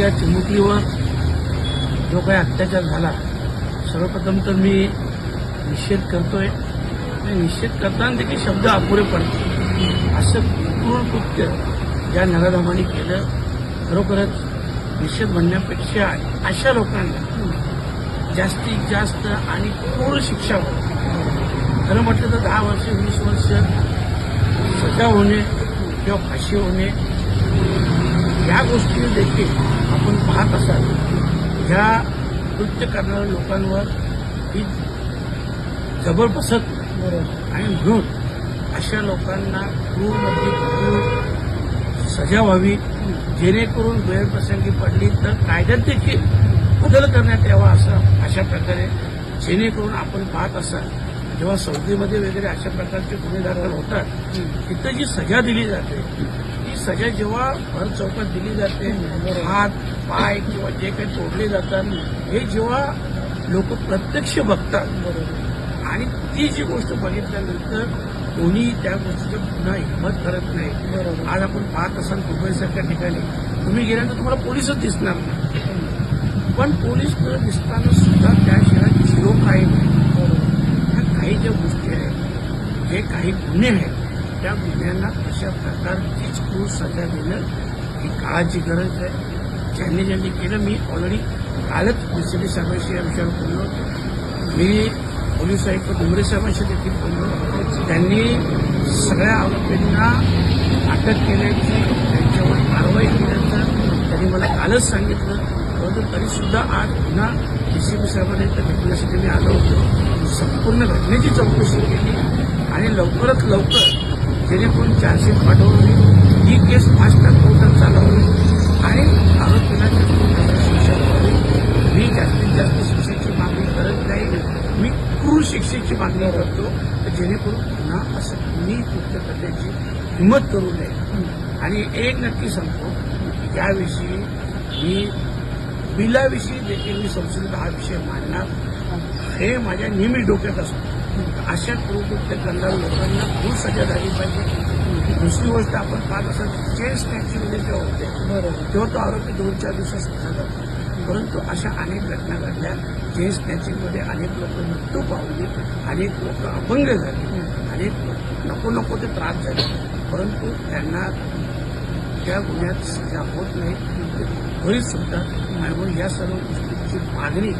या चिमुकलीवर जो काही अत्याचार झाला सर्वप्रथम तर मी निषेध करतोय. निषेध करताना देखील शब्द अपुरे पडतात. असं पूर्ण कृत्य ज्या नराधामाने केलं. खरोखरच निषेध म्हणण्यापेक्षा अशा लोकांना जास्तीत जास्त आणि पूर्ण शिक्षा खरं म्हटलं तर दहा वर्ष वीस वर्ष सजा होणे किंवा फाशी होणे या गोष्टी देखील आपण पाहत असाल ह्या कृत्य करणाऱ्या लोकांवर ही जबर बसत आणि म्हणून अशा लोकांना क्रूरमध्ये क्रूर सजा व्हावी जेणेकरून गैरप्रसंगी पडली तर कायद्यात देखील बदल करण्यात यावा असं अशा प्रकारे जेणेकरून आपण पाहत असाल. जेव्हा सौदीमध्ये वगैरे अशा प्रकारचे गुन्हे दाखल होतात तिथं जी सजा दिली जाते ती सजा जेव्हा भर चौकात दिली जाते हात पाय किंवा जे काही तोडले जातात हे जेव्हा लोक प्रत्यक्ष बघतात आणि ती जी गोष्ट बघितल्यानंतर कोणी त्या गोष्टीचं पुन्हा हिंमत करत नाही. आज आपण पाहत असाल दुबईसारख्या ठिकाणी. तुम्ही गेल्यानंतर तुम्हाला पोलीसच दिसणार नाही. पण पोलीस न दिसताना सुद्धा त्या शहरात झिरो क्राईम आहे ह्या काही ज्या गोष्टी आहेत हे काही गुन्हे आहेत. त्या मुलांना अशा प्रकारचीच क्रूर सजा देणं ही काळाची गरज आहे. ज्यांनी ज्यांनी केलं मी ऑलरेडी कालच दुसरे साहेबांशी या विषयावर बोललो मी पोलीस आयुक्त डोंगरे साहेबांशी देखील बोललो त्यांनी सगळ्या आरोपींना अटक केल्याची त्यांच्यावर कारवाई केल्याचं त्यांनी मला कालच सांगितलं. परंतु तरीसुद्धा आज पुन्हा डीसीपी साहेबांना इथं भेटण्यासाठी मी आलो होतो. संपूर्ण घटनेची चौकशी केली आणि लवकरात लवकर जेणेकरून चार्जशीट पाठवली. ही केस फास्ट ट्रॅक कोर्टात चालवली. आणि आरोपीला शिक्षा व्हावी मी जास्तीत जास्त शिक्षेची मागणी करत नाही. मी क्रूर शिक्षेची मागणी करतो. तर जेणेकरून पुन्हा असं मी कृत्य करण्याची हिंमत करू नये. आणि एक नक्की सांगतो याविषयी मी बिलाविषयी देखील मी संसदेत हा विषय मांडणार. हे माझ्या नेहमी डोक्यात असतं. अशा कृत्य करणार लोकांना खूप सजा झाली पाहिजे. दुसरी गोष्ट आपण पाहत असाल चेस स्नॅचिंगमध्ये जेव्हा होते तेव्हा तो आरोपी दोन चार दिवसात झाला परंतु अशा अनेक घटना घडल्या चेस स्नॅचिंगमध्ये अनेक लोक मृत्यू पावली अनेक लोक अपंग झाले अनेक लोक नको नको ते त्रास झाले. परंतु त्यांना त्या गुन्ह्यात सजा होत नाही तरी सुद्धा म्हणून या सर्व गोष्टींची मागणी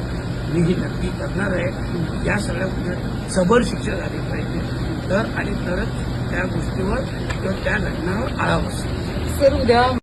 मी ही नक्की करणार आहे. या सगळ्या गोष्टी सबळ शिक्षा झाली पाहिजे. तर आणि तरच त्या गोष्टीवर किंवा त्या घटनावर आळा बसेल. सर उद्या